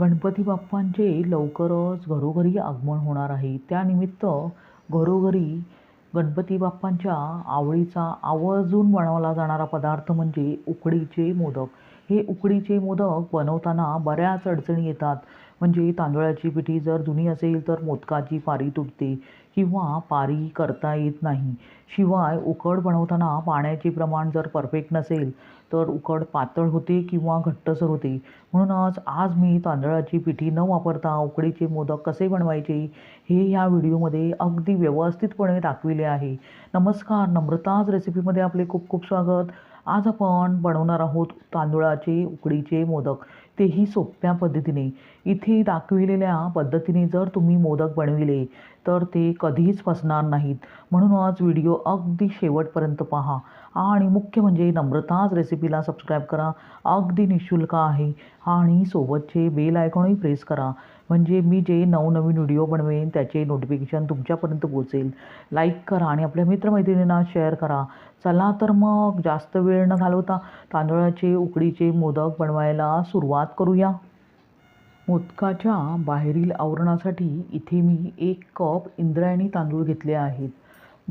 गणपती बाप्पांचे लवकरच घरोघरी आगमन होणार आहे. त्यानिमित्त घरोघरी गणपती बाप्पांच्या आवडीचा आवर्जून बनवला जाणारा पदार्थ म्हणजे उकडीचे मोदक. हे उकडीचे मोदक बनवताना बऱ्याच अडचणी येतात. म्हणजे तांदळाची पिठी जर जुनी असेल तर मोदकाची पारी तुटते किंवा पारी करता येत नाही. शिवाय उकड बनवताना पाण्याचे प्रमाण जर परफेक्ट नसेल तर उकड पातळ होते किंवा घट्टसर होते. म्हणूनच आज मी तांदळाची पिठी न वापरता उकडीचे मोदक कसे बनवायचे हे ह्या व्हिडिओमध्ये अगदी व्यवस्थितपणे दाखविले आहे. नमस्कार नम्रताज रेसिपीमध्ये आपले खूप खूप स्वागत. आज आपण बनवणार आहोत तांदूळाचे उकडीचे मोदक. तेही सोप्या पद्धतीने. इथे दाखविलेल्या पद्धतीने जर तुम्ही मोदक बनविले तर ते कधीच फसणार नाहीत. म्हणूनच व्हिडिओ अगदी शेवटपर्यंत पहा. आणि मुख्य म्हणजे नम्रताज रेसिपीला सबस्क्राईब करा. अगदी निशुल्क आहे. आणि सोबतचे बेल आयकॉनही प्रेस करा. म्हणजे मी जे नवनवीन व्हिडिओ बनवेन त्याचे नोटिफिकेशन तुमच्यापर्यंत पोहोचेल. लाईक करा आणि आपल्या मित्रमैत्रिणींना शेअर करा. चला तर मग जास्त वेळ न घालवता तांदळाचे उकडीचे मोदक बनवायला सुरुवात करूया. मोदकाच्या बाहेरील आवरणासाठी इथे मी एक कप इंद्रायणी तांदूळ घेतले आहेत.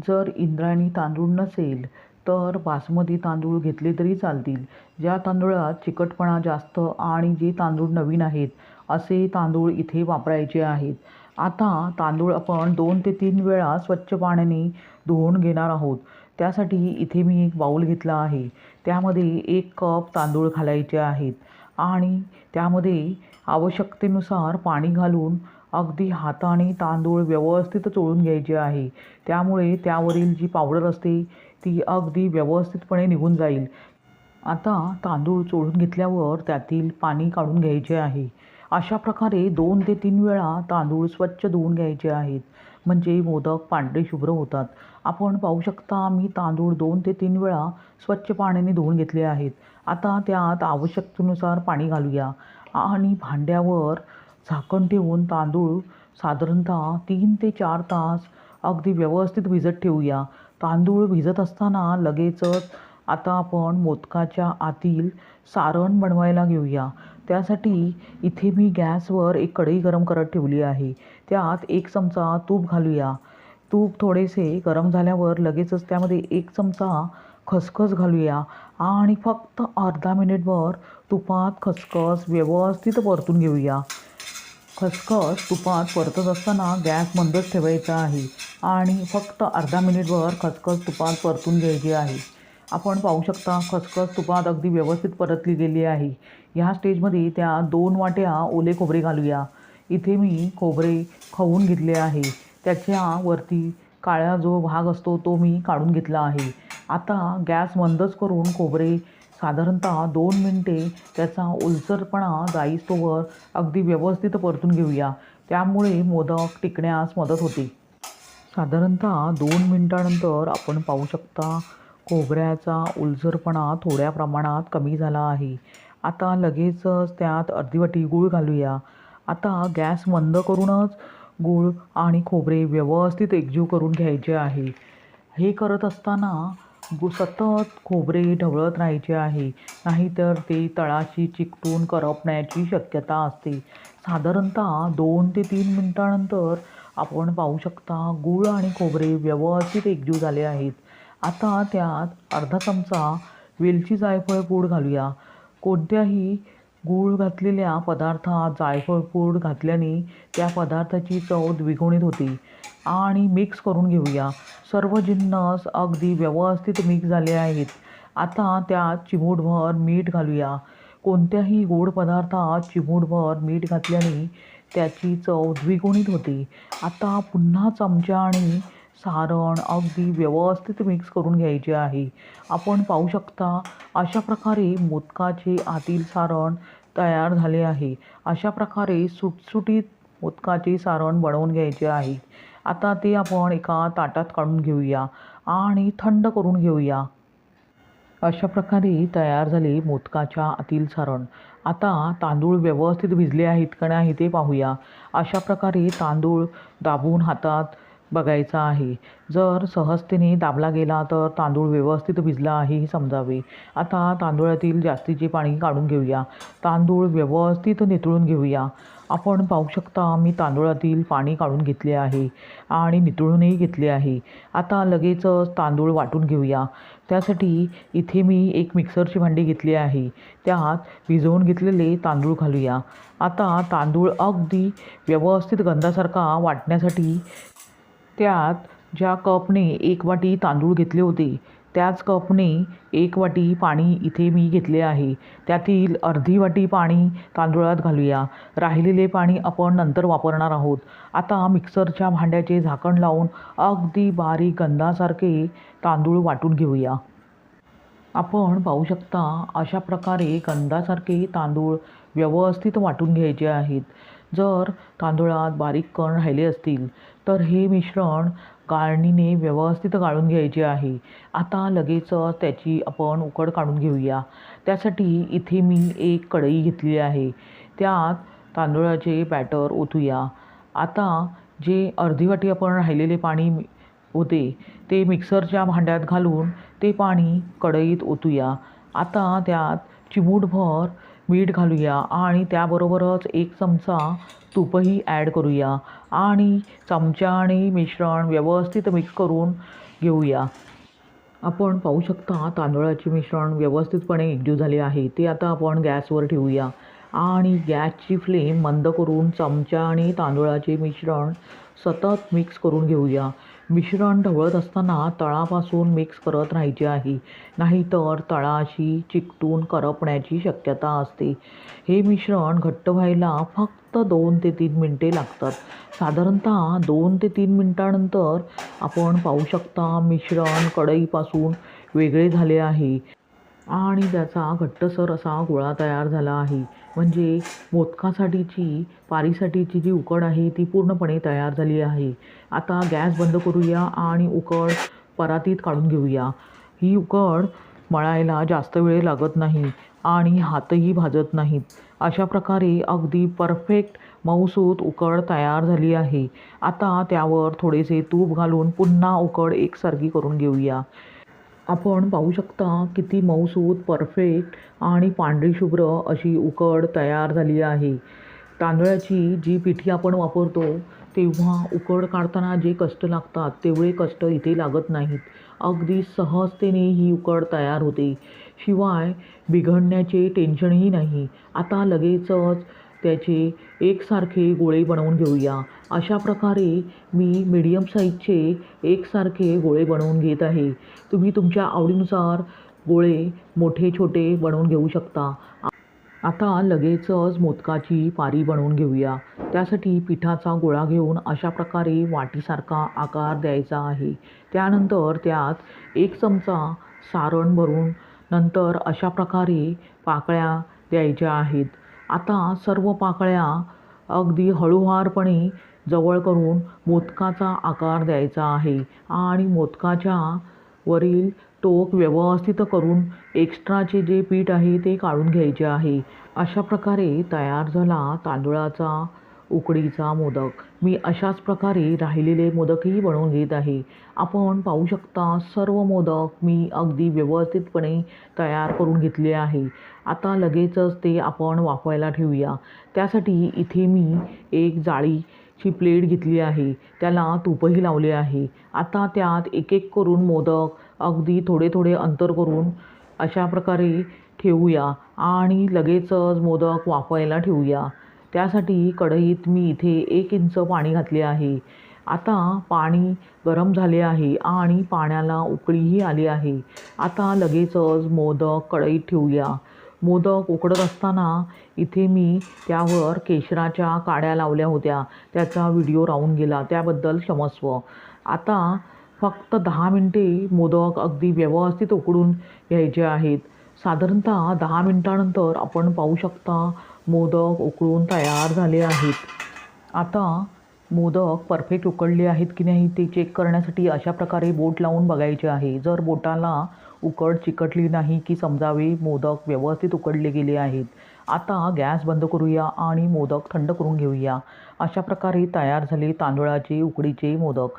जर इंद्रायणी तांदूळ नसेल तर बासमती तांदूळ घेतले तरी चालतील. ज्या तांदूळात चिकटपणा जास्त आणि जे तांदूळ नवीन आहेत असे तांदूळ इथे वापरायचे आहेत. आता तांदूळ आपण दोन ते तीन वेळा स्वच्छ पाण्याने धुवून घेणार आहोत. त्यासाठी इथे मी एक बाऊल घेतला आहे. त्यामध्ये एक कप तांदूळ घालायचे आहेत आणि त्यामध्ये आवश्यकतेनुसार पाणी घालून अगदी हाताने तांदूळ व्यवस्थित चोळून घ्यायचे आहे. त्यामुळे त्यावरील जी पावडर असते ती अगदी व्यवस्थितपणे निघून जाईल. आता तांदूळ चोळून घेतल्यावर त्यातील पाणी काढून घ्यायचे आहे. अशा प्रकारे दोन ते तीन वेळा तांदूळ स्वच्छ धुवून घ्यायचे आहेत. म्हणजे मोदक पांढरे शुभ्र होतात. आपण पाहू शकता मी तांदूळ दोन ते तीन वेळा स्वच्छ पाण्याने धुवून घेतले आहेत. आता त्यात आवश्यकतेनुसार पाणी घालूया. आणि भांड्यावर झाकण ठेवून तांदूळ साधारणतः तीन ते चार तास अगदी व्यवस्थित भिजत ठेवूया. तांदूळ भिजत असताना लगेचच आता आपण मोदकाच्या आतील सारण बनवायला घेऊया. त्यासाठी इथे मी गॅसवर एक कढई गरम करत ठेवली आहे. त्यात एक चमचा तूप घालूया. तूप थोडेसे गरम झाल्यावर लगेचच त्यामध्ये एक चमचा खसखस घालूया. आणि फक्त अर्धा मिनिटभर तुपात खसखस व्यवस्थित परतून घेऊया. खसखस तुपात परतत असताना गॅस मंदच ठेवायचा आहे. आणि फक्त अर्धा मिनिटभर खसखस तुपात परतून घ्यायची आहे. आपण पाहू शकता खसखस तुपात अगदी व्यवस्थित परतली गेली आहे. ह्या स्टेजमध्ये त्या दोन वाट्या ओले खोबरे घालूया. इथे मी खोबरे खवून घेतले आहे. त्याच्यावरती काळा जो भाग असतो तो मी काढून घेतला आहे. आता गॅस मंदच करून खोबरे साधारणतः दोन मिनटे त्याचा ओलसरपणा जाईस्तोवर अगदी व्यवस्थित परतून घेऊया. त्यामुळे मोदक टिकण्यास मदत होते. साधारणतः दोन मिनटानंतर आपण पाहू शकता खोबऱ्याचा उलसरपणा थोड्या प्रमाणात कमी झाला आहे. आता लगेचच त्यात अर्धीवटी गूळ घालूया. आता गॅस मंद करूनच गूळ आणि खोबरे व्यवस्थित एकजीव करून घ्यायचे आहे. हे करत असताना गु सतत खोबरे ढवळत राहायचे आहे. नाहीतर ते तळाशी चिकटून करपण्याची शक्यता असते. साधारणतः दोन ते तीन मिनटानंतर आपण पाहू शकता गूळ आणि खोबरे व्यवस्थित एकजीव झाले आहेत. आता त्यात अर्धा चमचा वेलची जायफळ पूड घालूया. कोणत्याही गूळ घातलेल्या पदार्थात जायफळ पूड घातल्याने त्या पदार्थाची चव द्विगुणित होते. आणि मिक्स करून घेऊया. सर्व जिन्नस अगदी व्यवस्थित मिक्स झाले आहेत. आता त्यात चिमूटभर मीठ घालूया. कोणत्याही गोड पदार्थात चिमूटभर मीठ घातल्याने त्याची चव द्विगुणित होते. आता पुन्हा चमच्याने सारण अगदी व्यवस्थित मिक्स करून घ्यायचे आहे. आपण पाहू शकता अशा प्रकारे मोदकाचे आतील सारण तयार झाले आहे. अशा प्रकारे सुटसुटीत मोदकाचे सारण बनवून घ्यायचे आहे. आता ते आपण एका ताटात काढून घेऊया आणि थंड करून घेऊया. अशा प्रकारे तयार झाले मोदकाच्या आतील सारण. आता तांदूळ व्यवस्थित भिजले आहेत का नाही ते पाहूया. अशा प्रकारे तांदूळ दाबून हातात बघायचा आहे. जर सहजतेने दाबला गेला तर तांदूळ व्यवस्थित भिजला आहे हे समजावे. आता तांदूळातील जास्तीचे पाणी काढून घेऊया. तांदूळ व्यवस्थित नितळून घेऊया. आपण पाहू शकता मी तांदूळातील पाणी काढून घेतले आहे आणि नितळूनही घेतले आहे. आता लगेचच तांदूळ वाटून घेऊया. त्यासाठी इथे मी एक मिक्सरची भांडी घेतली आहे. त्यात भिजवून घेतलेले तांदूळ घालूया. आता तांदूळ अगदी व्यवस्थित गंधासारखा वाटण्यासाठी त्यात ज्या कपने एक वाटी तांदूळ घेतले होते त्याच कपने एक वाटी पाणी इथे मी घेतले आहे. त्यातील अर्धी वाटी पाणी तांदूळात घालूया. राहिलेले पाणी आपण नंतर वापरणार आहोत. आता मिक्सरच्या भांड्याचे झाकण लावून अगदी बारीक गंधासारखे तांदूळ वाटून घेऊया. आपण पाहू शकता अशा प्रकारे गंधासारखे तांदूळ व्यवस्थित वाटून घ्यायचे आहेत. जर तांदूळात बारीक कण राहिले असतील तर हे मिश्रण गाळणीने व्यवस्थित गाळून घ्यायचे आहे. आता लगेचच त्याची आपण उकड काढून घेऊया. त्यासाठी इथे मी एक कढई घेतली आहे. त्यात तांदूळाचे बॅटर ओतूया. आता जे अर्धी वाटी आपण राहिलेले पाणी होते ते मिक्सरच्या भांड्यात घालून ते पाणी कढईत ओतूया. आता त्यात चिमूटभर मीठ घालूया आणि त्याबरोबरच एक चमचा तूपही ॲड करूया. आणि चमच्याने मिश्रण व्यवस्थित मिक्स करून घेऊया. आपण पाहू शकता तांदळाचे मिश्रण व्यवस्थितपणे एकजीव झाले आहे. ते आता आपण गॅसवर ठेवूया. आणि गॅसची फ्लेम मंद करून चमचा आणि तांदूळाचे मिश्रण सतत मिक्स करून घेऊया. मिश्रण ढवळत असताना तळापासून मिक्स करत राहायचे आहे. नाहीतर तळाशी चिकटून करपण्याची शक्यता असते. हे मिश्रण घट्ट व्हायला फक्त फक्त दोन ते तीन मिनटे लागतात. साधारणतः दोन ते तीन मिनटानंतर आपण पाहू शकता मिश्रण कढईपासून वेगळे झाले आहे आणि त्याचा घट्टसर असा गोळा तयार झाला आहे. म्हणजे मोदकासाठीची पारीसाठीची जी उकड आहे ती पूर्णपणे तयार झाली आहे. आता गॅस बंद करूया आणि उकड परातीत काढून घेऊया. ही उकड मळायला जास्त वेळ लागत नाही. आणि हातही भाजत नाहीत. अशा प्रकारे अगदी परफेक्ट मऊसूत उकड तयार झाली आहे. आता त्यावर थोडेसे तूप घालून पुन्हा उकड एकसारखी करून घेऊया. आपण पाहू शकता किती मऊसूत परफेक्ट आणि पांढरी शुभ्र अशी उकड तयार झाली आहे. तांदळाची जी पिठी आपण वापरतो तेव्हा उकड काढताना जे कष्ट लागतात तेवढे कष्ट इथे लागत नाहीत. अगदी सहजतेने ही उकड तयार होते. शिवाय बिघडण्याचे टेन्शनही नाही. आता लगेचच त्याचे एकसारखे गोळे बनवून घेऊया. अशा प्रकारे मी मीडियम साईजचे एकसारखे गोळे बनवून घेत आहे. तुम्ही तुमच्या आवडीनुसार गोळे मोठे छोटे बनवून घेऊ शकता. आता लगेचच मोदकाची पारी बनवून घेऊया. त्यासाठी पिठाचा गोळा घेऊन अशा प्रकारे वाटीसारखा आकार द्यायचा आहे. त्यानंतर त्यात एक चमचा सारण भरून नंतर अशा प्रकारे पाकळ्या द्यायच्या आहेत. आता सर्व पाकळ्या अगदी हळूवारपणे जवळ करून मोदकाचा आकार द्यायचा आहे आणि मोदकाच्या वरील टोक व्यवस्थित करून एक्स्ट्राचे जे पीठ आहे ते काढून घ्यायचे आहे. अशा प्रकारे तयार झाला तांदळाचा उकडीचा मोदक. मी अशाच प्रकारे राहिलेले मोदकही बनवून घेत आहे. आपण पाहू शकता सर्व मोदक मी अगदी व्यवस्थितपणे तयार करून घेतले आहे. आता लगेचच ते आपण वाफवायला ठेवूया. त्यासाठी इथे मी एक जाळीची प्लेट घेतली आहे. त्याला तूपही लावले आहे. आता त्यात एक एक करून मोदक अगदी थोडे थोडे अंतर करून अशा प्रकारे ठेवूया आणि लगेचच मोदक वाफवायला ठेवूया. त्यासाठी कढईत मी इथे एक इंच पाणी घातले आहे. आता पाणी गरम झाले आहे आणि पाण्याला उकळीही आली आहे. आता लगेचच मोदक कढईत ठेवूया. मोदक उकडत असताना इथे मी त्यावर केशराच्या काड्या लावल्या होत्या. त्याचा व्हिडिओ राहून गेला. त्याबद्दल क्षमस्व. आता फक्त दहा मिनटे मोदक अगदी व्यवस्थित उकडून घ्यायचे आहेत. साधारणतः दहा मिनटानंतर आपण पाहू शकता मोदक उकळून तयार झाले आहेत. आता मोदक परफेक्ट उकडले आहेत की नाही ते चेक करण्यासाठी अशा प्रकारे बोट लावून बघायचे आहे. जर बोटाला उकड चिकटली नाही की समजावे मोदक व्यवस्थित उकडले गेले आहेत. आता गॅस बंद करूया आणि मोदक थंड करून घेऊया. अशा प्रकारे तयार झाले तांदळाचे उकडीचे मोदक.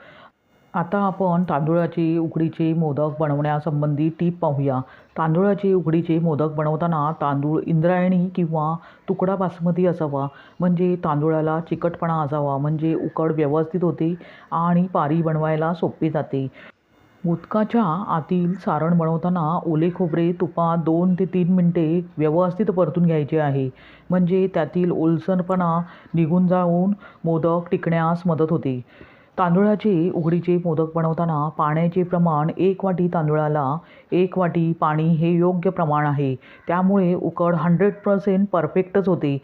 आता आपण तांदुळाची उकडीचे मोदक बनवण्यासंबंधी टीप पाहूया. तांदुळाचे उकडीचे मोदक बनवताना तांदूळ इंद्रायणी किंवा तुकडा बासमती असावा. म्हणजे तांदूळाला चिकटपणा असावा. म्हणजे उकड व्यवस्थित होते आणि पारी बनवायला सोपी जाते. मोदकाच्या आतील सारण बनवताना ओले खोबरे तुपात दोन ते तीन मिनटे व्यवस्थित परतून घ्यायचे आहे. म्हणजे त्यातील ओलसरपणा निघून जाऊन मोदक टिकण्यास मदत होते. तांदूळाचे उकडीचे मोदक बनवताना पाण्याचे प्रमाण एक वाटी तांदूळाला एक वाटी पाणी हे योग्य प्रमाण आहे. त्यामुळे उकड हंड्रेड पर्सेंट परफेक्टच होते.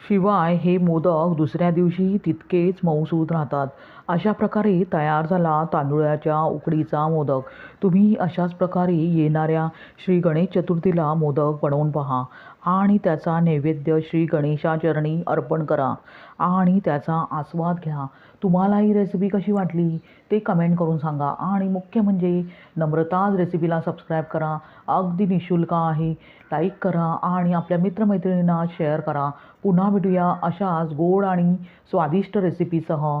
शिवाय हे मोदक दुसऱ्या दिवशीही तितकेच मऊसूत राहतात. अशा प्रकारे तयार झाला तांदुळाच्या उकडीचा मोदक. तुम्ही अशाच प्रकारे येणाऱ्या श्री गणेश चतुर्थीला मोदक बनवून पहा आणि त्याचा नैवेद्य श्री गणेशाचरणी अर्पण करा आणि त्याचा आस्वाद घ्या. तुम्हाला ही रेसिपी कशी वाटली ते कमेंट करून सांगा आणि मुख्य म्हणजे नम्रताज रेसिपीला सबस्क्राईब करा. अगदी निशुल्क आहे. लाईक करा आणि आपल्या मित्रमैत्रिणींना शेअर करा. पुन्हा भेटूया अशाच गोड आणि स्वादिष्ट रेसिपीसह